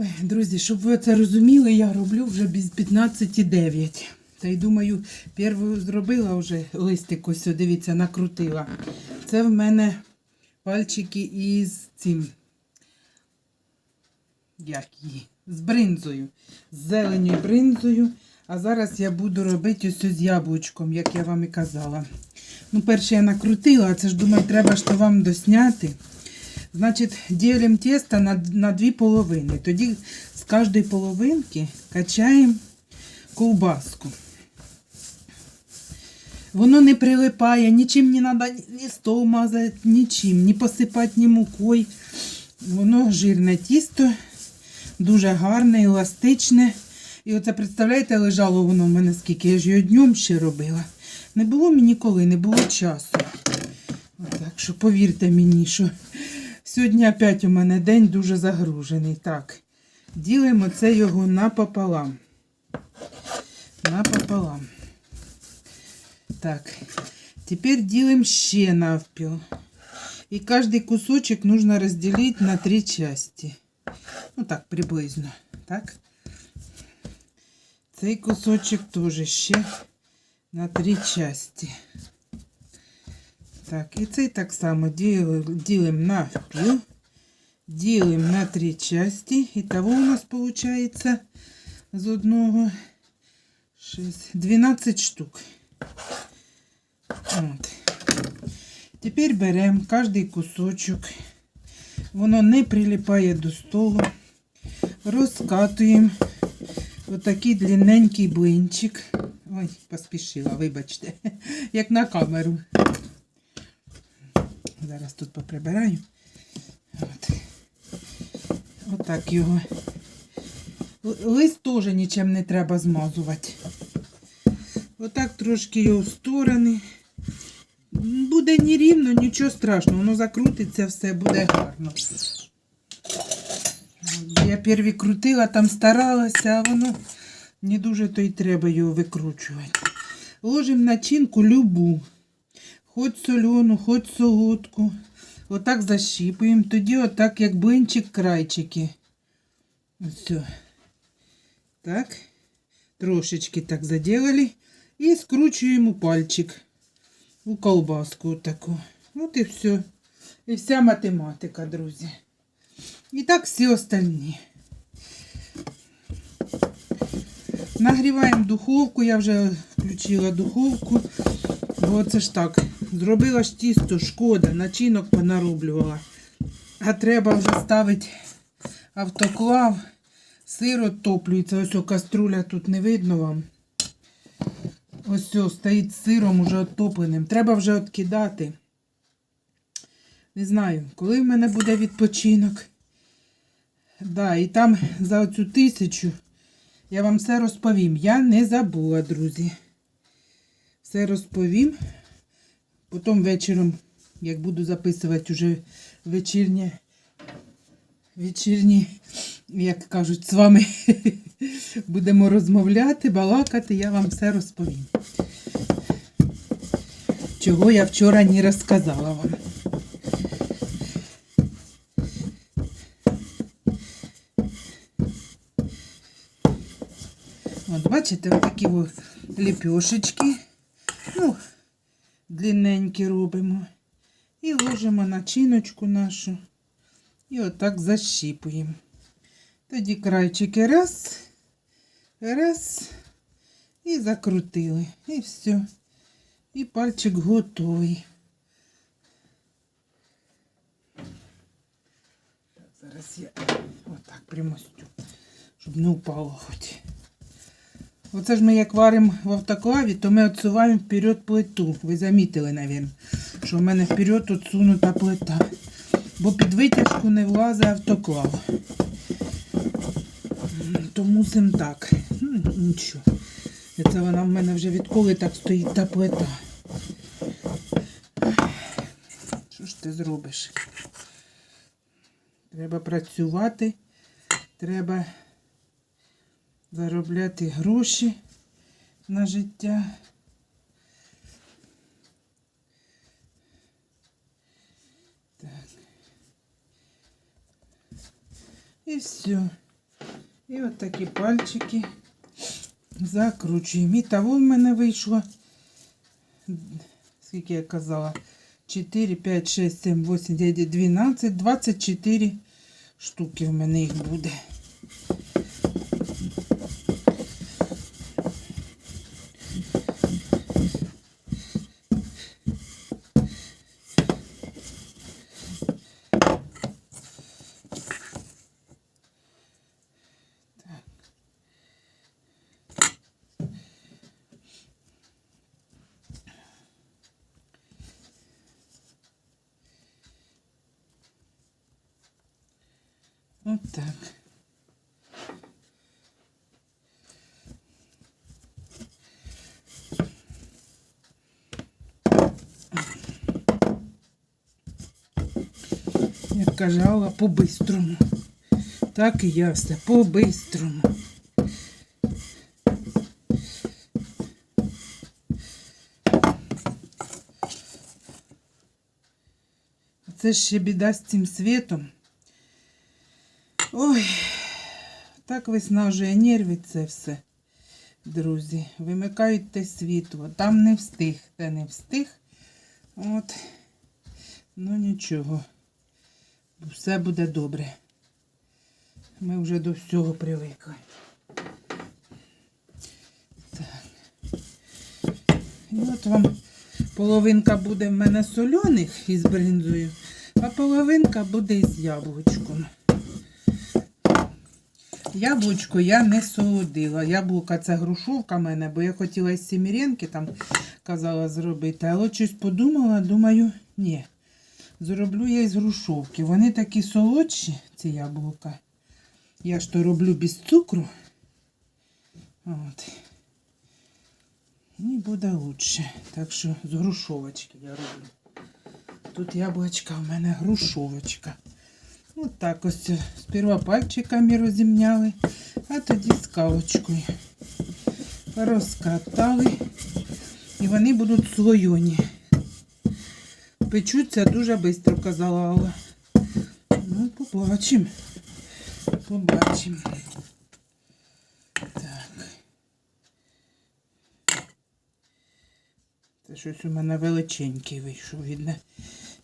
Ой, друзі, щоб ви це розуміли, я роблю вже без 15,9. Та й думаю, першу зробила вже листик, ось, дивіться, накрутила. Це в мене пальчики із цим. Як її? З бринзою. З зеленою бринзою. А зараз я буду робити ось з яблучком, як я вам і казала. Ну, перше я накрутила, а це ж думаю, треба ж то вам досняти. Значить, ділимо тісто на, на дві половини. Тоді з кожної половинки качаємо ковбаску. Воно не прилипає, нічим не треба ні стол мазати, нічим, ні посипати, ні мукою. Воно жирне тісто, дуже гарне, еластичне. І оце, представляєте, лежало воно в мене скільки, я ж його днем ще робила. Не було мені ніколи, не було часу. Так що повірте мені, що сьогодні опять у мене день дуже загружений. Так, ділимо це його напополам. Напополам. Так, тепер ділимо ще навпіл. І кожний кусочок нужно розділити на три части. Ну так, приблизно. Так. Цей кусочок теж ще на три части. Так, і цей так само ділимо навпіл. Ділимо на три части. І того у нас виходить з одного 6, 12 штук. От. Тепер беремо кожний кусочок. Воно не прилипає до столу. Розкатуємо отакий длинненький блинчик. Ой, поспішила, вибачте, як на камеру. Зараз тут поприбираю. От. Отак його. Лист теж нічим не треба змазувати. Отак трошки його в сторони. Буде не рівно, нічого страшного, воно закрутиться, все буде гарно. Я перві крутила, там старалася, а воно не дуже то й треба його викручувати. Ложимо начинку любу. Хоч солену, хоч солодку. Отак защіпуємо. Тоді отак, як блинчик крайчики. Ось. Так. Трошечки так заділили. І скручуємо пальчик у колбаску таку. От і все. І вся математика, друзі. І так всі остальні. Нагріваємо духовку, я вже включила духовку. Бо це ж так. Зробила ж тісто, шкода, начинок понароблювала. А треба вже ставити автоклав. Сир оттоплюється. Ось о, каструля тут не видно вам. Ось все, стоїть сиром уже оттопленим. Треба вже откидати. Не знаю, коли в мене буде відпочинок. Да, і там за оцю тисячу я вам все розповім. Я не забула, друзі. Все розповім. Потім вечором, як буду записувати уже вечірнє, вечірні, як кажуть, з вами будемо розмовляти, балакати, я вам все розповім. Чого я вчора не розказала вам. От, бачите, отакі ось ліпешечки. Ну, длинненькі робимо. І ложимо начиночку нашу. І отак защіпуємо. Тоді крайчики раз, раз. І закрутили. І все. І пальчик готовий. Зараз я отак примостю, щоб не упало хоч. Оце ж ми як варимо в автоклаві, то ми відсуваємо вперед плиту. Ви замітили, мабуть, що в мене вперед відсунута плита. Бо під витяжку не влазить автоклав. То мусимо так. Ну, Нічого. Це вона в мене вже відколи так стоїть та плита. Що ж ти зробиш? Треба працювати, треба заробляти гроші на життя. Так. І все. І от такі пальчики закручуємо. І того в мене вийшло. Скільки я казала? 4, 5, 6, 7, 8, 9, 12, 24 штуки в мене їх буде. От так. Як каже по-бистрому. Так і я все по-бистрому. Це ще біда з цим світом. Ой, так виснажує нерви це все, друзі. Вимикають те світло. Там не встиг, те не встиг. От. Ну нічого. Все буде добре. Ми вже до всього привикли. Так. І от вам половинка буде в мене соляних із бринзою, а половинка буде із яблучком. Яблучко я не солодила. Яблука це грушовка в мене, бо я хотіла із сіміренки там казала зробити. Але щось подумала, думаю, ні. Зроблю я із грушовки. Вони такі солодші, ці яблука. Я ж то роблю без цукру. От. І буде лучше. Так що з грушовочки я роблю. Тут яблучка в мене грушовочка. От так ось сперва пальчиками розімняли, а тоді скалочкою. Розкатали. І вони будуть слойоні. Печуться дуже швидко, казала Алла. Ну, побачимо. Побачимо. Так. Це щось у мене величенький вийшов, видно,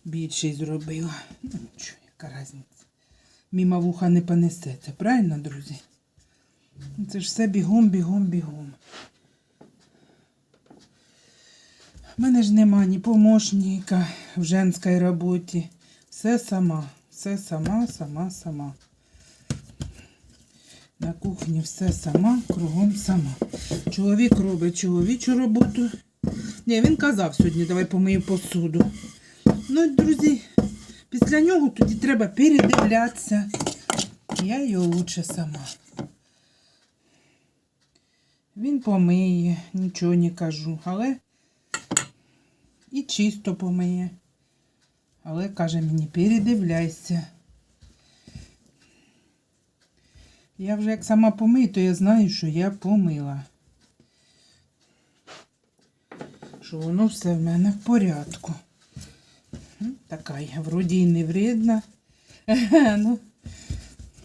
більший зробила. Ну, нічого, яка різниця. Міма вуха не понесеться, правильно, друзі? Це ж все бігом, бігом, бігом. У мене ж нема ні помощника в женській роботі. Все сама. Все сама, сама, сама. На кухні все сама, кругом сама. Чоловік робить чоловічу роботу. Ні, він казав сьогодні, давай помию посуду. Ну, друзі, після нього тоді треба передивлятися. Я його лучше сама. Він помиє, нічого не кажу, але і чисто помиє. Але каже мені, передивляйся. Я вже як сама помию, то я знаю, що я помила. Що воно все в мене в порядку. Така я вроді і не вредна. ну,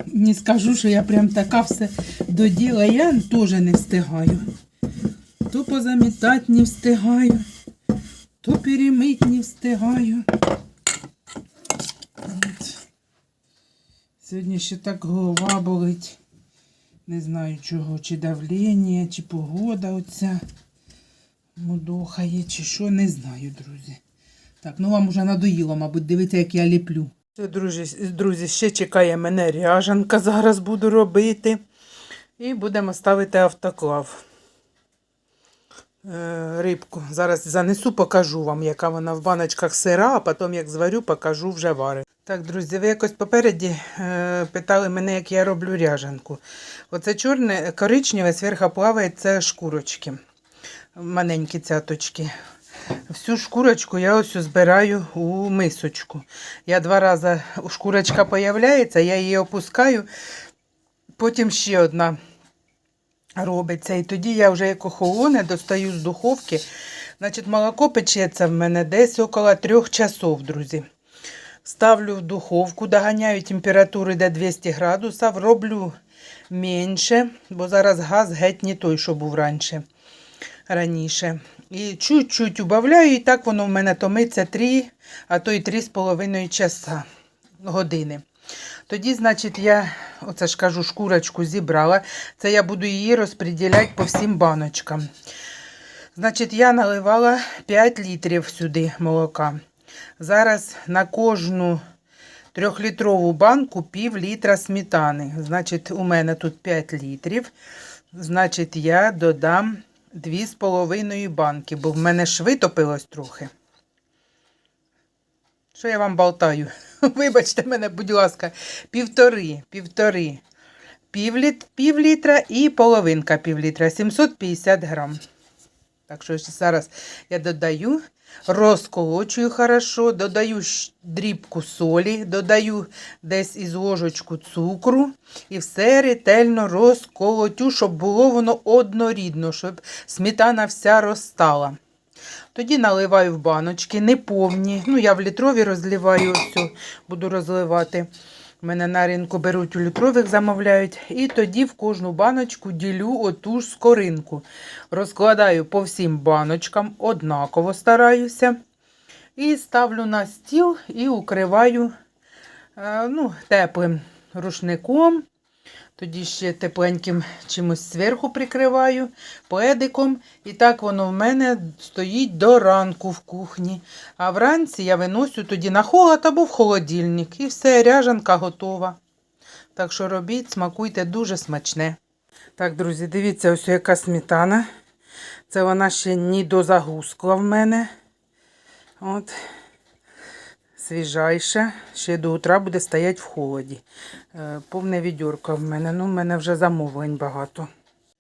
не скажу, що я прям така все до діла. Я теж не встигаю. То позамітати не встигаю, то перемить встигаю. От. Сьогодні ще так голова болить. Не знаю чого, чи давлення, чи погода оця мудохає, чи що, не знаю, друзі. Так, ну вам уже надоїло, мабуть, дивіться, як я ліплю. Все, друзі, друзі, ще чекає мене ряжанка, зараз буду робити. І будемо ставити автоклав. Е, рибку. Зараз занесу, покажу вам, яка вона в баночках сира, а потім, як зварю, покажу вже вари. Так, друзі, ви якось попереді е, питали мене, як я роблю ряжанку. Оце чорне, коричневе, зверху плаває, це шкурочки. Маленькі цяточки. Всю шкурочку я ось збираю у мисочку. Я два рази шкурочка появляється, я її опускаю, потім ще одна робиться. І тоді я вже як охолоне достаю з духовки. Значить, молоко печеться в мене десь около трьох часов, друзі. Ставлю в духовку, доганяю температуру до 200 градусів, роблю менше, бо зараз газ геть не той, що був раніше. раніше. І чуть-чуть убавляю, і так воно в мене томиться 3, а то й 3,5 часа години. Тоді, значить, я, оце ж кажу, шкурочку зібрала. Це я буду її розподіляти по всім баночкам. Значить, я наливала 5 літрів сюди молока. Зараз на кожну трьохлітрову банку пів літра сметани. Значить, у мене тут 5 літрів. Значить, я додам 2,5 банки, бо в мене ж трохи. Що я вам болтаю? Вибачте мене, будь ласка, півтори, півтори. Пів, літ, пів літра і половинка пів літра, 750 грам. Так що зараз я додаю, розколочую хорошо, додаю дрібку солі, додаю десь із ложечку цукру і все ретельно розколотю, щоб було воно однорідно, щоб сметана вся розстала. Тоді наливаю в баночки, не повні. Ну, я в літрові розливаю, ось буду розливати. Мене на ринку беруть у літрових, замовляють. І тоді в кожну баночку ділю оту ж скоринку. Розкладаю по всім баночкам, однаково стараюся. І ставлю на стіл і укриваю е, ну, теплим рушником. Тоді ще тепленьким чимось зверху прикриваю, пледиком. І так воно в мене стоїть до ранку в кухні. А вранці я виносю тоді на холод або в холодильник. І все, ряжанка готова. Так що робіть, смакуйте дуже смачне. Так, друзі, дивіться, ось яка сметана. Це вона ще не дозагускла в мене. От. Свіжайша. Ще до утра буде стояти в холоді. Е, Повне відьорка в мене. Ну, в мене вже замовлень багато.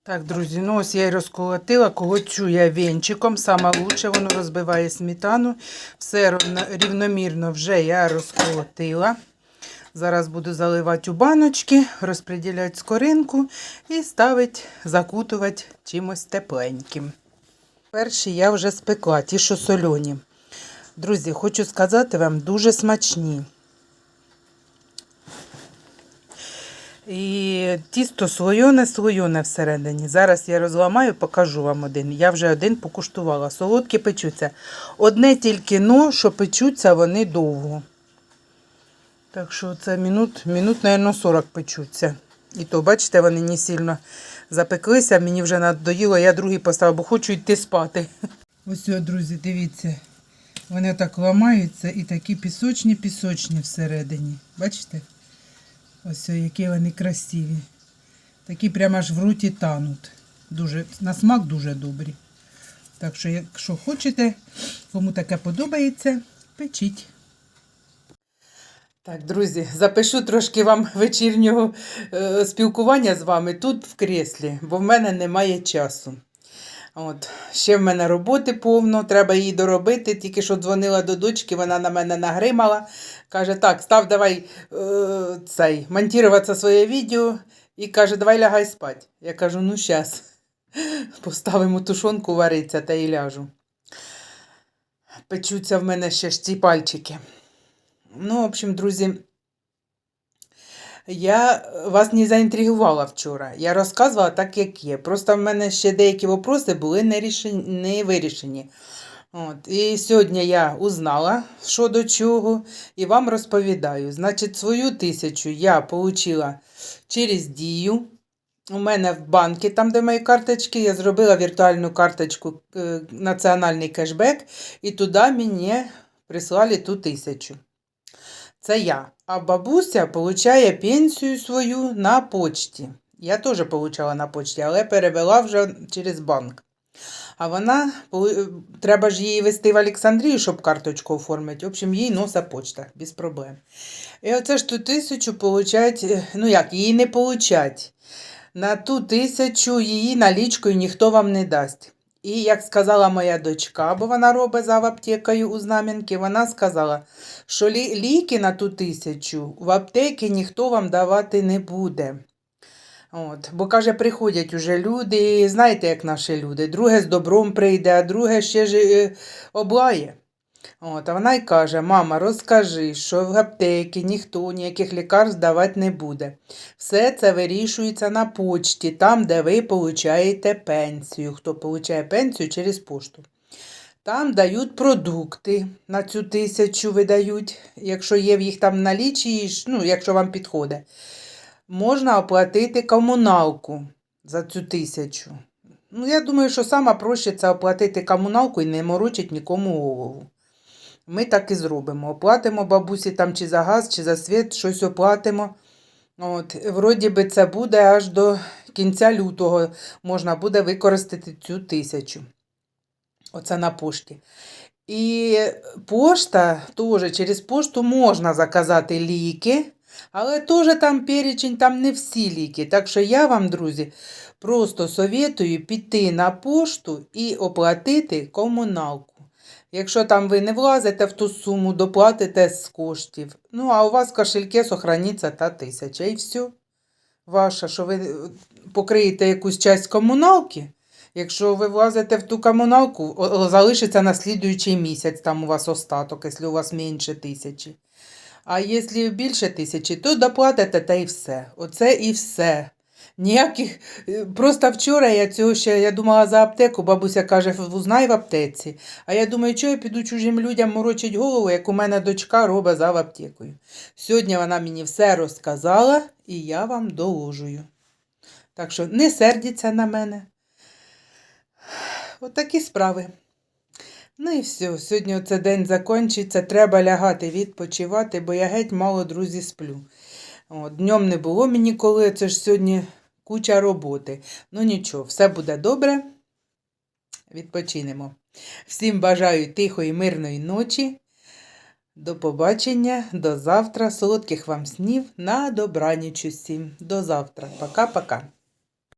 Так, друзі, ну ось я розколотила, колочу я венчиком, лучше воно розбиває сметану. Все рівномірно вже я розколотила. Зараз буду заливати у баночки, розподіляти скоринку і ставити, закутувати чимось тепленьким. Перші я вже спекла, ті, що сольоні. Друзі, хочу сказати вам, дуже смачні. І тісто слойоне, слойоне всередині. Зараз я розламаю, покажу вам один. Я вже один покуштувала. Солодкі печуться. Одне тільки но, що печуться вони довго. Так що це минут, минут, мабуть, 40 печуться. І то, бачите, вони не сильно запеклися. Мені вже надоїло, я другий поставила, бо хочу йти спати. Ось, друзі, дивіться. Вони так ламаються і такі пісочні-пісочні всередині. Бачите? Ось які вони красиві. Такі прямо аж в руті тануть. Дуже, на смак дуже добрі. Так що, якщо хочете, кому таке подобається, печіть. Так, друзі, запишу трошки вам вечірнього е, спілкування з вами тут в креслі, бо в мене немає часу. От, ще в мене роботи повно, треба її доробити. Тільки що дзвонила до дочки, вона на мене нагримала. Каже, так, став давай е, цей, монтувати своє відео і каже, давай лягай спать. Я кажу, ну щас. Поставимо тушонку вариться та і ляжу. Печуться в мене ще ж ці пальчики. Ну, в общем, друзі, я вас не заінтригувала вчора. Я розказувала так, як є. Просто в мене ще деякі вопроси були не, рішені, не вирішені. От. І сьогодні я узнала, що до чого, і вам розповідаю. Значить, свою тисячу я отримала через дію. У мене в банки, там, де мої карточки, я зробила віртуальну карточку е, національний кешбек, і туди мені прислали ту тисячу. Це я. А бабуся получає пенсію свою на почті. Я теж получала на почті, але перевела вже через банк. А вона, треба ж її вести в Олександрію, щоб карточку оформити. В общем, їй носа почта, без проблем. І оце ж ту тисячу получать, е, ну як, її не получать. На ту тисячу її налічкою ніхто вам не дасть. І як сказала моя дочка, бо вона робить за аптекою у Знам'янки, вона сказала, що ліки на ту тисячу в аптеки ніхто вам давати не буде. От, бо каже, приходять уже люди, знаєте, як наші люди. Друге з добром прийде, а друге ще ж е, облає. От, а вона й каже: мама, розкажи, що в аптеки ніхто ніяких лікарств давати не буде. Все це вирішується на почті, там, де ви получаєте пенсію. Хто получає пенсію через пошту. Там дають продукти на цю тисячу видають, якщо є в їх там налічі, ну, якщо вам підходить. Можна оплатити комуналку за цю тисячу. Ну, я думаю, що саме проще це оплатити комуналку і не морочить нікому голову. Ми так і зробимо. Оплатимо бабусі там чи за газ, чи за світ, щось оплатимо. От, вроді би це буде аж до кінця лютого можна буде використати цю тисячу. Оце на пошті. І пошта теж через пошту можна заказати ліки, але теж там перечень, там не всі ліки. Так що я вам, друзі, просто советую піти на пошту і оплатити комуналку. Якщо там ви не влазите в ту суму, доплатите з коштів. Ну, а у вас в кошельке сохраніться та тисяча. І все. Ваша, що ви е, покриєте якусь часть комуналки. Якщо ви влазите в ту комуналку, залишиться на слідуючий місяць, там у вас остаток, якщо у вас менше тисячі. А якщо більше тисячі, то доплатите та й все. Оце і все. Ніяких. е, Просто вчора я цього ще я думала за аптеку, бабуся каже, узнай в аптеці. А я думаю, що я піду чужим людям морочить голову, як у мене дочка робить за аптекою. Сьогодні вона мені все розказала, і я вам доложую. Так що не сердіться на мене. Отакі справи. Ну і все, сьогодні оце день закінчиться, треба лягати відпочивати, бо я геть мало друзі сплю. От, днем не було мені коли, це ж сьогодні куча роботи. Ну нічого, все буде добре. Відпочинемо. Всім бажаю тихої, мирної ночі. До побачення, до завтра. Солодких вам снів. На добраніч усім. До завтра. Пока-пока.